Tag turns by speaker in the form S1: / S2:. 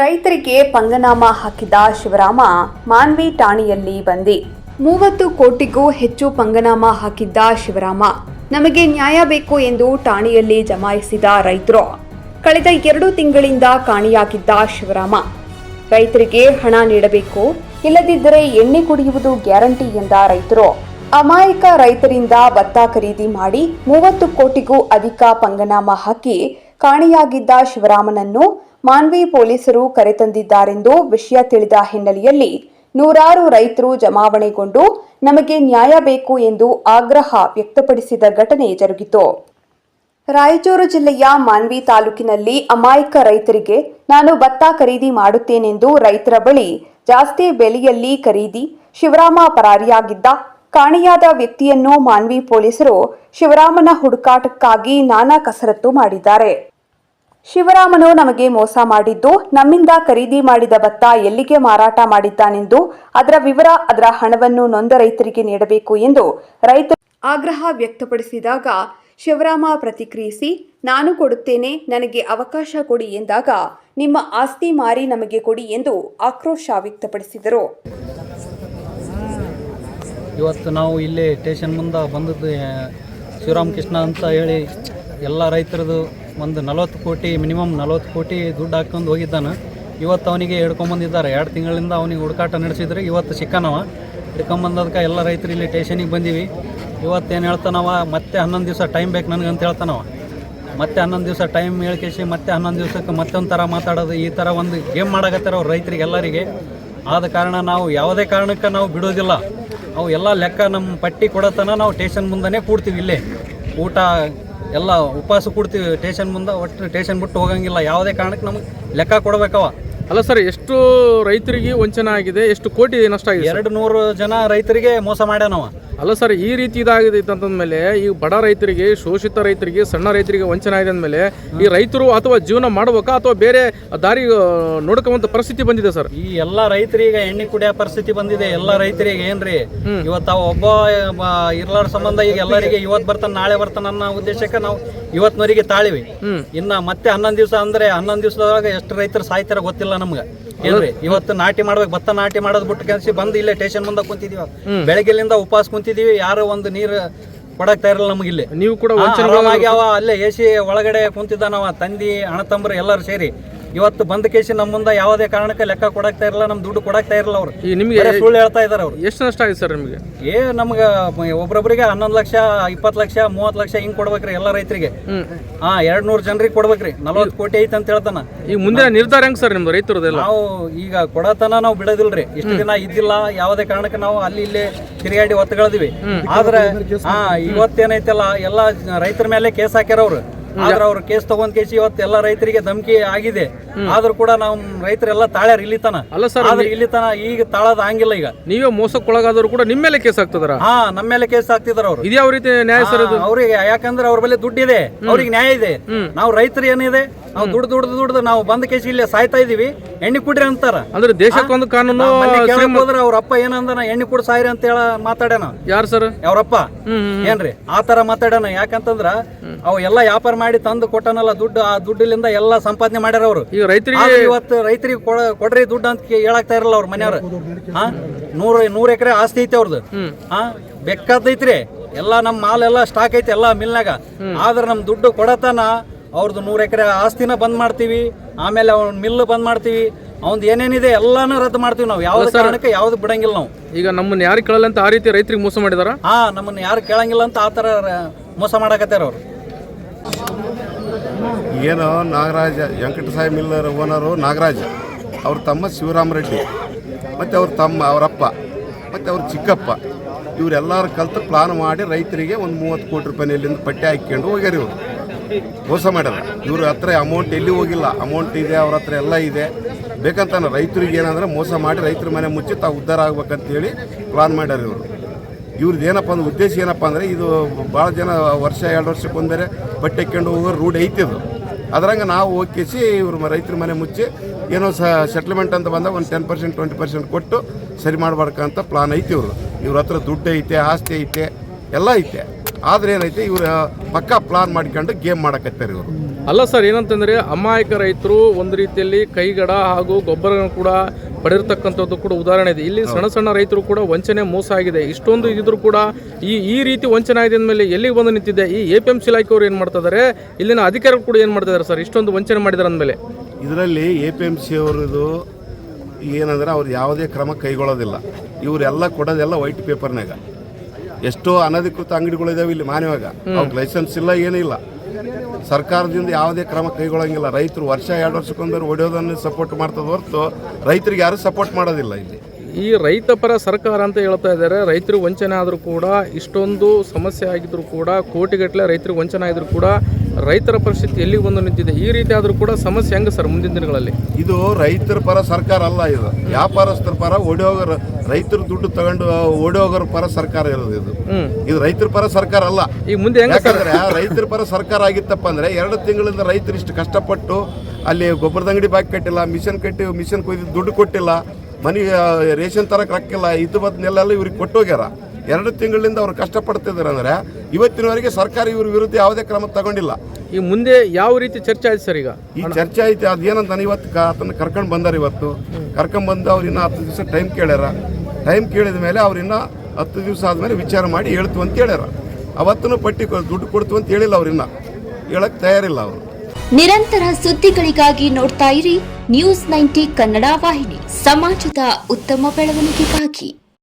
S1: ರೈತರಿಗೆ ಪಂಗನಾಮ ಹಾಕಿದ ಶಿವರಾಮ ಮಾನ್ವಿ ಠಾಣೆಯಲ್ಲಿ ಬಂದಿ. ಮೂವತ್ತು ಕೋಟಿಗೂ ಹೆಚ್ಚು ಪಂಗನಾಮ ಹಾಕಿದ್ದ ಶಿವರಾಮ, ನಮಗೆ ನ್ಯಾಯ ಬೇಕು ಎಂದು ಠಾಣೆಯಲ್ಲಿ ಜಮಾಯಿಸಿದ ರೈತರು. ಕಳೆದ ಎರಡು ತಿಂಗಳಿಂದ ಕಾಣಿಯಾಗಿದ್ದ ಶಿವರಾಮ, ರೈತರಿಗೆ ಹಣ ನೀಡಬೇಕು, ಇಲ್ಲದಿದ್ದರೆ ಎಣ್ಣೆ ಕುಡಿಯುವುದು ಗ್ಯಾರಂಟಿ ಎಂದ ರೈತರು. ಅಮಾಯಕ ರೈತರಿಂದ ಭತ್ತ ಖರೀದಿ ಮಾಡಿ ಮೂವತ್ತು ಕೋಟಿಗೂ ಅಧಿಕ ಪಂಗನಾಮ ಹಾಕಿ ಕಾಣೆಯಾಗಿದ್ದ ಶಿವರಾಮನನ್ನು ಮಾನ್ವಿ ಪೊಲೀಸರು ಕರೆತಂದಿದ್ದಾರೆಂದು ವಿಷಯ ತಿಳಿದ ಹಿನ್ನೆಲೆಯಲ್ಲಿ ನೂರಾರು ರೈತರು ಜಮಾವಣೆಗೊಂಡು ನಮಗೆ ನ್ಯಾಯ ಬೇಕು ಎಂದು ಆಗ್ರಹ ವ್ಯಕ್ತಪಡಿಸಿದ ಘಟನೆ ಜರುಗಿತು. ರಾಯಚೂರು ಜಿಲ್ಲೆಯ ಮಾನ್ವಿ ತಾಲೂಕಿನಲ್ಲಿ ಅಮಾಯಕ ರೈತರಿಗೆ ನಾನು ಭತ್ತ ಖರೀದಿ ಮಾಡುತ್ತೇನೆಂದು ರೈತರ ಬಳಿ ಜಾಸ್ತಿ ಬೆಲೆಯಲ್ಲಿ ಖರೀದಿ ಶಿವರಾಮ ಪರಾರಿಯಾಗಿದ್ದ ಕಾಣೆಯಾದ ವ್ಯಕ್ತಿಯನ್ನು ಮಾನ್ವಿ ಪೊಲೀಸರು ಶಿವರಾಮನ ಹುಡುಕಾಟಕ್ಕಾಗಿ ನಾನಾ ಕಸರತ್ತು ಮಾಡಿದ್ದಾರೆ. ಶಿವರಾಮನು ನಮಗೆ ಮೋಸ ಮಾಡಿದ್ದು ನಮ್ಮಿಂದ ಖರೀದಿ ಮಾಡಿದ ಭತ್ತ ಎಲ್ಲಿಗೆ ಮಾರಾಟ ಮಾಡಿದ್ದಾನೆಂದು ಅದರ ವಿವರ ಅದರ ಹಣವನ್ನು ನೊಂದ ರೈತರಿಗೆ ನೀಡಬೇಕು ಎಂದು ರೈತ ಆಗ್ರಹ ವ್ಯಕ್ತಪಡಿಸಿದಾಗ ಶಿವರಾಮ ಪ್ರತಿಕ್ರಿಯಿಸಿ ನಾನು ಕೊಡುತ್ತೇನೆ ನನಗೆ ಅವಕಾಶ ಕೊಡಿ ಎಂದಾಗ ನಿಮ್ಮ ಆಸ್ತಿ ಮಾರಿ ನಮಗೆ ಕೊಡಿ ಎಂದು ಆಕ್ರೋಶ ವ್ಯಕ್ತಪಡಿಸಿದರು.
S2: ಇವತ್ತು ನಾವು ಇಲ್ಲಿ ಸ್ಟೇಷನ್ ಮುಂದೆ ಬಂದದ್ದು ಶಿವರಾಮ್ ಕೃಷ್ಣ ಅಂತ ಹೇಳಿ ಎಲ್ಲ ರೈತರದು ಒಂದು ನಲವತ್ತು ಕೋಟಿ, ಮಿನಿಮಮ್ ನಲವತ್ತು ಕೋಟಿ ದುಡ್ಡು ಹಾಕೊಂಡು ಹೋಗಿದ್ದಾನೆ. ಇವತ್ತು ಅವನಿಗೆ ಹಿಡ್ಕೊಂಬಂದಿದ್ದಾರೆ. ಎರಡು ತಿಂಗಳಿಂದ ಅವನಿಗೆ ಹುಡುಕಾಟ ನಡೆಸಿದ್ರೆ ಇವತ್ತು ಸಿಕ್ಕನವ ಹಿಡ್ಕೊಂಬಂದದಕ್ಕೆ ಎಲ್ಲ ರೈತರು ಇಲ್ಲಿ ಟೇಷನಿಗೆ ಬಂದೀವಿ. ಇವತ್ತೇನು ಹೇಳ್ತಾನವ? ಮತ್ತೆ ಹನ್ನೊಂದು ದಿವಸ ಟೈಮ್ ಬೇಕು ನನಗೆ ಅಂತ ಹೇಳ್ತಾನವ. ಮತ್ತೆ ಹನ್ನೊಂದು ದಿವಸ ಟೈಮ್ ಹೇಳ್ಕೇಸಿ ಮತ್ತೆ ಹನ್ನೊಂದು ದಿವಸಕ್ಕೆ ಮತ್ತೊಂದು ಥರ ಮಾತಾಡೋದು. ಈ ಥರ ಒಂದು ಗೇಮ್ ಮಾಡಕತ್ತಾರ ಅವ್ರು ರೈತರಿಗೆ ಎಲ್ಲರಿಗೆ. ಆದ ಕಾರಣ ನಾವು ಯಾವುದೇ ಕಾರಣಕ್ಕೆ ನಾವು ಬಿಡೋದಿಲ್ಲ. ಅವು ಎಲ್ಲ ಲೆಕ್ಕ ನಮ್ಮ ಪಟ್ಟಿ ಕೊಡೋತನ ನಾವು ಟೇಷನ್ ಮುಂದನೇ ಕೂಡ್ತೀವಿ ಇಲ್ಲೇ. ಊಟ ಎಲ್ಲ ಉಪವಾಸ ಕೊಡ್ತೀವಿ ಟೇಷನ್ ಮುಂದೆ ಒಟ್ಟು ಟೇಷನ್ ಬಿಟ್ಟು ಹೋಗಂಗಿಲ್ಲ. ಯಾವುದೇ ಕಾರಣಕ್ಕೆ ನಮಗೆ ಲೆಕ್ಕ ಕೊಡಬೇಕವ.
S3: ಅಲ್ಲ ಸರ್ ಎಷ್ಟು ರೈತರಿಗೆ ವಂಚನೆ ಆಗಿದೆ ಎಷ್ಟು ಕೋಟಿ ನಷ್ಟ ಆಗಿದೆ?
S2: ಎರಡು ನೂರು ಜನ ರೈತರಿಗೆ ಮೋಸ ಮಾಡ್ಯಾನವ.
S3: ಅಲ್ಲ ಸರ್ ಈ ರೀತಿ ಇದಾಗಿದೆ ಅಂತಂದ್ಮೇಲೆ ಈ ಬಡ ರೈತರಿಗೆ ಶೋಷಿತ ರೈತರಿಗೆ ಸಣ್ಣ ರೈತರಿಗೆ ವಂಚನೆ ಆಗಿದೆ ಅಂದಮೇಲೆ ಈ ರೈತರು ಅಥವಾ ಜೀವನ ಮಾಡ್ಬೇಕಾ ಅಥವಾ ಬೇರೆ ದಾರಿ ನೋಡ್ಕೊಂಬಂತ ಪರಿಸ್ಥಿತಿ ಬಂದಿದೆ ಸರ್?
S2: ಈ ಎಲ್ಲ ರೈತರಿಗೆ ಎಣ್ಣೆ ಕುಡಿಯೋ ಪರಿಸ್ಥಿತಿ ಬಂದಿದೆ. ಎಲ್ಲ ರೈತರಿಗೆ ಏನ್ರಿ? ಇವತ್ತ ಒಬ್ಬ ಇರ್ಲಾರ ಸಂಬಂಧ ಈಗ ಎಲ್ಲರಿಗೆ ಇವತ್ ಬರ್ತಾನ ನಾಳೆ ಬರ್ತಾನ ಅನ್ನೋ ಉದ್ದೇಶಕ್ಕೆ ನಾವು ಇವತ್ತಿನವರಿಗೆ ತಾಳಿವಿ. ಇನ್ನ ಮತ್ತೆ ಹನ್ನೊಂದು ದಿವಸ ಅಂದ್ರೆ ಹನ್ನೊಂದು ದಿವಸದೊಳಗೆ ಎಷ್ಟು ರೈತರು ಸಾಯ್ತಾರ ಗೊತ್ತಿಲ್ಲ ನಮ್ಗೆ. ಏನ್ರಿ ಇವತ್ತು ನಾಟಿ ಮಾಡ್ಬೇಕು ಭತ್ತ ನಾಟಿ ಮಾಡೋದು ಬಿಟ್ಟು ಕೆಲಸ ಬಂದು ಇಲ್ಲೇ ಸ್ಟೇಷನ್ ಮುಂದೆ ಕುಂತಿದೀವಿ ಬೆಳಗ್ಗೆಲಿಂದ ಉಪವಾಸ ಕುಂತಿದೀವಿ ಯಾರು ಒಂದು ನೀರು ಕೊಡಕ್ ತಯಾರಿಲ್ಲ ನಮಗೆ ಇಲ್ಲಿ.
S3: ನೀವು ಕೂಡ
S2: ಅಲ್ಲೇ ಎ ಸಿ ಒಳಗಡೆ ಕುಂತಿದ್ದಾನವ ತಂದಿ ಅಣ್ಣ ತಮ್ಮರು ಎಲ್ಲರೂ ಸೇರಿ. ಇವತ್ತು ಬಂದ ಕೇಸಿ ನಮ್ಮ ಮುಂದೆ ಯಾವುದೇ ಕಾರಣಕ್ಕೆ ಲೆಕ್ಕ ಕೊಡಕ್ತಾ ಇರಲ್ಲ ನಮ್ಮ ದುಡ್ಡು ಕೊಡಕ್ತಾ ಇರಲ್ಲ ಅವರು.
S3: ಈ ನಿಮಗೆ
S2: ಬರೀ ಸುಳ್ಳು ಹೇಳ್ತಾ ಇದ್ದಾರೆ ಅವರು.
S3: ಎಷ್ಟು ನಷ್ಟ ಆಗಿದೆ ಸರ್ ನಿಮಗೆ?
S2: ಏ ನಮ್ಗೆ ಒಬ್ರೊಬ್ರಿಗೆ ಹನ್ನೊಂದು ಲಕ್ಷ ಇಪ್ಪತ್ತು ಲಕ್ಷ ಮೂವತ್ತು ಲಕ್ಷ ಹಿಂಗೆ ಕೊಡ್ಬೇಕ್ರಿ ಎಲ್ಲ ರೈತರಿಗೆ. ಹಾ ಎರಡ್ ನೂರು ಜನರಿಗೆ ಕೊಡ್ಬೇಕ್ರಿ ನಲವತ್ತು ಕೋಟಿ ಐತೆ ಅಂತ ಹೇಳ್ತಾನ.
S3: ಈಗ ಮುಂದೆ ನಿರ್ಧಾರ ಹೆಂಗ್ ಸರ್ ನಿಮ್ದು ರೈತರದೆಲ್ಲ?
S2: ನಾವು ಈಗ ಕೊಡತನ ನಾವು ಬಿಡೋದಿಲ್ರಿ. ಇಷ್ಟು ದಿನ ಇದ್ದಿಲ್ಲ ಯಾವುದೇ ಕಾರಣಕ್ಕೆ ನಾವು ಅಲ್ಲಿ ಇಲ್ಲಿ ತಿರುಗಾಡಿ ಒತ್ತಗಳಿದ್ವಿ. ಆದ್ರೆ ಹಾ ಇವತ್ತೇನೈತಲ್ಲ ಎಲ್ಲ ರೈತರ ಮೇಲೆ ಕೇಸ್ ಹಾಕ್ಯಾರ ಅವ್ರು. ಆದ್ರೆ ಅವ್ರ ಕೇಸ್ ತಗೊಂಡ್ ಕೇಸ್ ಇವತ್ತು ಎಲ್ಲ ರೈತರಿಗೆ ಧಮಕಿ ಆಗಿದೆ. ಆದ್ರೂ ಕೂಡ ನಾವು ರೈತರೆಲ್ಲ ತಾಳ್ಯಾರ ಇಲ್ಲಿ ತನ
S3: ಅಲ್ಲ ಸರ್
S2: ಆದ್ರೆ ಇಲ್ಲಿ ತನ ಈಗ ತಾಳದ ಹಂಗಿಲ್ಲ ಈಗ.
S3: ನೀವೇ ಮೋಸಕ್ಕೊಳಗಾದ್ರು ಕೂಡ ನಿಮ್ಮ ಮೇಲೆ ಕೇಸ್ ಆಗ್ತದ
S2: ಹಾ ನಮ್ಮ ಮೇಲೆ ಕೇಸ್ ಆಗ್ತಿದಾರ ಅವ್ರು.
S3: ಇದೇ ಯಾವ ರೀತಿ ನ್ಯಾಯ ಸರ್
S2: ಅವ್ರಿಗೆ ಯಾಕಂದ್ರೆ ಅವ್ರ ಮೇಲೆ ದುಡ್ಡಿದೆ. ಇದೆ ಅವ್ರಿಗೆ ನ್ಯಾಯ ಇದೆ. ನಾವು ರೈತರು ಏನಿದೆ? ನಾವು ದುಡ್ದು ದುಡ್ದು ದುಡ್ದು ನಾವು ಬಂದ ಕೇಸಿ ಇಲ್ಲೇ ಸಾಯ್ತಾ ಇದೀವಿ ಎಣ್ಣೆ ಕುಡ್ರಿ ಅಂತಾರ.
S3: ಅಂದ್ರೆ ದೇಶಕ್ಕೊಂದು ಕಾನೂನು
S2: ಕೇಳಕ್ ಹೋದ್ರ ಅವ್ರ ಅಪ್ಪ ಏನಂದನ ಎಣ್ಣೆ ಕುಡ್ ಸಾಯ್ರಿ ಅಂತ ಹೇಳ ಮಾತಾಡ್ಯಾನ.
S3: ಯಾರು ಸರ್?
S2: ಅವ್ರಪ್ಪ. ಏನ್ರಿ? ಆ ತರ ಮಾತಾಡ್ಯಾನ. ಯಾಕಂತಂದ್ರ ಅವ್ ಎಲ್ಲಾ ವ್ಯಾಪಾರ ಮಾಡಿ ತಂದು ಕೊಟ್ಟನಲ್ಲ ದುಡ್ಡು ಆ ದುಡ್ಡಿಲಿಂದ ಎಲ್ಲಾ ಸಂಪಾದನೆ ಮಾಡ್ಯಾರ ಅವ್ರು.
S3: ಈಗ ರೈತರಿಗೆ
S2: ಇವತ್ತು ರೈತರಿಗೆ ಕೊಡ- ಕೊಡ್ರಿ ದುಡ್ಡು ಅಂತ ಹೇಳಾಗ್ತಾ ಹೇಳಾಕ್ತಾ ಇರಲ್ಲ ಅವ್ರ ಮನೆಯವ್ರು. ಹಾ? ನೂರ ನೂರ ಎಕರೆ ಆಸ್ತಿ ಐತೆ ಅವ್ರದ್ದು ಹಾ? ಬೆಕ್ಕದೈತ್ರಿ ಎಲ್ಲಾ ನಮ್ಮ ಮಾಲ್ ಎಲ್ಲಾ ಸ್ಟಾಕ್ ಐತೆ ಎಲ್ಲಾ ಮಿಲ್ನಾಗ. ಆದ್ರೆ ನಮ್ ದುಡ್ಡು ಕೊಡತನ ಅವ್ರದ್ದು ನೂರು ಎಕರೆ ಆಸ್ತಿನ ಬಂದ್ ಮಾಡ್ತೀವಿ ಆಮೇಲೆ ಅವ್ನ ಮಿಲ್ ಬಂದ್ ಮಾಡ್ತೀವಿ ಅವ್ನ್ ಏನೇನಿದೆ ಎಲ್ಲಾನು ರದ್ದು ಮಾಡ್ತೀವಿ ನಾವು. ಯಾವ್ದು ಕಾರಣಕ್ಕೆ ಯಾವ್ದು ಬಿಡಂಗಿಲ್ಲ ನಾವು.
S3: ಈಗ ನಮ್ಮನ್ನ ಯಾರು ಕೇಳಲ್ಲ ಅಂತ ಆ ರೀತಿ ರೈತರಿಗೆ ಮೋಸ ಮಾಡಿದಾರ?
S2: ಹಾ ನಮ್ಮನ್ನ ಯಾರು ಕೇಳಂಗಿಲ್ಲ ಅಂತ ಆ ಥರ ಮೋಸ ಮಾಡಕತ್ತಾರ ಅವ್ರು.
S4: ಏನು ನಾಗರಾಜ ವೆಂಕಟಸಾಯಿ ಮಿಲ್ಲರ್ ಓನರು ನಾಗರಾಜ. ಅವ್ರ ತಮ್ಮ ಶಿವರಾಮರೆಡ್ಡಿ ಮತ್ತು ಅವ್ರ ತಮ್ಮ ಅವರಪ್ಪ ಮತ್ತು ಅವ್ರ ಚಿಕ್ಕಪ್ಪ. ಇವರೆಲ್ಲರೂ ಕಲ್ತು ಪ್ಲಾನ್ ಮಾಡಿ ರೈತರಿಗೆ ಒಂದು ಮೂವತ್ತು ಕೋಟಿ ರೂಪಾಯಿ ಇಲ್ಲಿಂದ ಪಟ್ಟಿ ಹಾಕ್ಕೊಂಡು ಹೋಗ್ಯಾರ ಇವರು. ಮೋಸ ಮಾಡಲ್ಲ ಇವ್ರ ಹತ್ರ ಅಮೌಂಟ್ ಎಲ್ಲಿ ಹೋಗಿಲ್ಲ. ಅಮೌಂಟ್ ಇದೆ, ಅವ್ರ ಹತ್ರ ಎಲ್ಲ ಇದೆ. ಬೇಕಂತಾನೆ ರೈತರಿಗೆ ಏನಂದ್ರೆ ಮೋಸ ಮಾಡಿ ರೈತರ ಮನೆ ಮುಚ್ಚಿ ತಾವು ಉದ್ಧಾರ ಆಗ್ಬೇಕಂತೇಳಿ ಪ್ಲಾನ್ ಮಾಡ್ಯಾರ ಇವರು. ಇವ್ರದ್ದು ಏನಪ್ಪ ಅಂದ್ರೆ ಉದ್ದೇಶ ಏನಪ್ಪ ಅಂದರೆ ಇದು ಭಾಳ ಜನ ವರ್ಷ, ಎರಡು ವರ್ಷಕ್ಕೆ ಒಂದರೆ ಬಟ್ಟೆ ಹಾಕ್ಕೊಂಡು ಹೋಗೋ ರೂಢ ಐತಿ ಇದು. ಅದ್ರಂಗೆ ನಾವು ಹೋಗಿಸಿ ಇವ್ರ ರೈತರ ಮನೆ ಮುಚ್ಚಿ ಏನೋ ಸಹ ಸೆಟ್ಲ್ಮೆಂಟ್ ಅಂತ ಬಂದಾಗ ಒಂದು ಟೆನ್ ಪರ್ಸೆಂಟ್ ಟ್ವೆಂಟಿ ಪರ್ಸೆಂಟ್ ಕೊಟ್ಟು ಸರಿ ಮಾಡ್ಬೇಕಂತ ಪ್ಲಾನ್ ಐತಿ ಇವರು ಇವ್ರ ಹತ್ರ ದುಡ್ಡು ಐತೆ, ಆಸ್ತಿ ಐತೆ, ಎಲ್ಲ ಐತೆ. ಆದ್ರೆ ಏನೈತೆ ಇವರು ಪಕ್ಕಾ ಪ್ಲಾನ್ ಮಾಡ್ಕೊಂಡು ಗೇಮ್ ಮಾಡಕತ್ತಾರೆ ಇವರು.
S3: ಅಲ್ಲ ಸರ್ ಏನಂತಂದ್ರೆ ಅಮಾಯಕ ರೈತರು ಒಂದು ರೀತಿಯಲ್ಲಿ ಕೈಗಡ ಹಾಗೂ ಗೊಬ್ಬರ ಕೂಡ ಪಡೆದಿರ್ತಕ್ಕಂಥದ್ದು ಕೂಡ ಉದಾಹರಣೆ ಇದೆ. ಇಲ್ಲಿ ಸಣ್ಣ ಸಣ್ಣ ರೈತರು ಕೂಡ ವಂಚನೆ ಮೋಸ ಆಗಿದೆ. ಇಷ್ಟೊಂದು ಇದ್ರು ಕೂಡ ಈ ಈ ರೀತಿ ವಂಚನೆ ಆಗಿದೆ ಮೇಲೆ ಎಲ್ಲಿಗೆ ಬಂದು ನಿಂತಿದೆ? ಈ ಎ ಪಿ ಎಂ ಸಿ ಇಲಾಖೆಯವರು ಏನು ಮಾಡ್ತಾ ಇದ್ದಾರೆ ಇಲ್ಲಿನ ಅಧಿಕಾರಿಗಳು ಕೂಡ ಏನು ಮಾಡ್ತಾ ಇದ್ದಾರೆ ಸರ್? ಇಷ್ಟೊಂದು ವಂಚನೆ ಮಾಡಿದಾರೆ ಅಂದಮೇಲೆ.
S4: ಇದರಲ್ಲಿ ಎ ಪಿ ಎಂ ಸಿ ಅವರದು ಏನಂದ್ರೆ ಅವ್ರು ಯಾವುದೇ ಕ್ರಮ ಕೈಗೊಳ್ಳೋದಿಲ್ಲ. ಇವರೆಲ್ಲ ಕೊಡೋದೆಲ್ಲ ವೈಟ್ ಪೇಪರ್ನಾಗ ಎಷ್ಟೋ ಅನಧಿಕೃತ ಅಂಗಡಿಗಳಿದಾವೆ ಇಲ್ಲಿ ಮಾನ್ಯವಾಗ. ಅವ್ರಿಗೆ ಲೈಸೆನ್ಸ್ ಇಲ್ಲ ಏನಿಲ್ಲ ಸರ್ಕಾರದಿಂದ ಯಾವುದೇ ಕ್ರಮ ಕೈಗೊಳ್ಳಂಗಿಲ್ಲ. ರೈತರು ವರ್ಷ ಎರಡು ವರ್ಷಕ್ಕೊಂದ್ರೆ ಹೊಡೆಯೋದನ್ನು ಸಪೋರ್ಟ್ ಮಾಡ್ತದ ಹೊರತು ರೈತರಿಗೆ ಯಾರು ಸಪೋರ್ಟ್ ಮಾಡೋದಿಲ್ಲ ಇಲ್ಲಿ.
S3: ಈ ರೈತ ಪರ ಸರ್ಕಾರ ಅಂತ ಹೇಳ್ತಾ ಇದ್ದಾರೆ. ರೈತರು ವಂಚನೆ ಆದರೂ ಕೂಡ, ಇಷ್ಟೊಂದು ಸಮಸ್ಯೆ ಆಗಿದ್ರು ಕೂಡ, ಕೋಟಿಗಟ್ಟಲೆ ರೈತರು ವಂಚನೆ ಆಗಿದ್ರು ಕೂಡ ರೈತರ ಪರಿಸ್ಥಿತಿ ಎಲ್ಲಿಗೆ ಬಂದು ನಿಂತಿದೆ? ಈ ರೀತಿ ಆದರೂ ಕೂಡ ಸಮಸ್ಯೆ ಹೆಂಗೆ ಸರ್ ಮುಂದಿನ ದಿನಗಳಲ್ಲಿ?
S4: ಇದು ರೈತರ ಪರ ಸರ್ಕಾರ ಅಲ್ಲ ಇದು. ವ್ಯಾಪಾರಸ್ಥರ ಪರ ಓಡೋಗರ ರೈತರ ದುಡ್ಡು ತಗೊಂಡು ಓಡೋಗರ ಪರ ಸರ್ಕಾರ ಇರೋದು ಇದು. ಇದು ರೈತರ ಪರ ಸರ್ಕಾರ ಅಲ್ಲ.
S3: ಈಗ ಮುಂದೆ ಹೆಂಗ
S4: ಯಾಕಂದ್ರೆ ರೈತರ ಪರ ಸರ್ಕಾರ ಆಗಿತ್ತಪ್ಪ ಅಂದ್ರೆ ಎರಡು ತಿಂಗಳಿಂದ ರೈತರು ಇಷ್ಟು ಕಷ್ಟಪಟ್ಟು ಅಲ್ಲಿ ಗೊಬ್ಬರದ ಅಂಗಡಿ ಬಾಕಿ ಕಟ್ಟಿಲ್ಲ ಮಿಷನ್ ಕಟ್ಟಿ ಮಿಷನ್ ಕೊಯ್ದು ದುಡ್ಡು ಕೊಟ್ಟಿಲ್ಲ ಮನೆಗೆ ರೇಷನ್ ತರಕ್ಕೆ ರೊಕ್ಕಿಲ್ಲ ಇದು ಬದ್ನೆಲ್ಲ ಇವ್ರಿಗೆ ಕೊಟ್ಟೋಗ್ಯಾರ ಎರಡು ತಿಂಗಳಿಂದ ಅವರು ಕಷ್ಟಪಡ್ತಿದ್ದಾರೆ ಅಂದ್ರೆ ಇವತ್ತಿನವರೆಗೆ ಸರ್ಕಾರ ಇವ್ರ ವಿರುದ್ಧ ಯಾವುದೇ ಕ್ರಮ ತಗೊಂಡಿಲ್ಲ.
S3: ಈ ಮುಂದೆ ಯಾವ ರೀತಿ ಚರ್ಚೆ ಆಯ್ತು ಸರ್ ಈಗ?
S4: ಈ ಚರ್ಚೆ ಐತೆ ಅದೇನಂತ ಇವತ್ತು ಅದನ್ನು ಕರ್ಕೊಂಡು ಬಂದಾರ ಇವತ್ತು. ಕರ್ಕೊಂಡು ಬಂದು ಅವ್ರು ಇನ್ನೂ ಹತ್ತು ದಿವಸ ಟೈಮ್ ಕೇಳ್ಯಾರ. ಟೈಮ್ ಕೇಳಿದ ಮೇಲೆ ಅವ್ರು ಇನ್ನೂ ಹತ್ತು ದಿವಸ ಆದಮೇಲೆ ವಿಚಾರ ಮಾಡಿ ಹೇಳ್ತು ಅಂತ ಹೇಳ್ಯಾರ ಅವತ್ತೂ ಪಟ್ಟಿ ದುಡ್ಡು ಕೊಡ್ತು ಅಂತ ಹೇಳಿಲ್ಲ ಅವ್ರಿನ್ನ ಹೇಳಕ್ ತಯಾರಿಲ್ಲ ಅವರು.
S5: ನಿರಂತರ ಸುದ್ದಿಗಳಿಗಾಗಿ ನೋಡ್ತಾ ಇರಿ ನ್ಯೂಸ್ ನೈಂಟಿ ಕನ್ನಡ ವಾಹಿನಿ. ಸಮಾಜದ ಉತ್ತಮ ಬೆಳವಣಿಗೆಗಾಗಿ.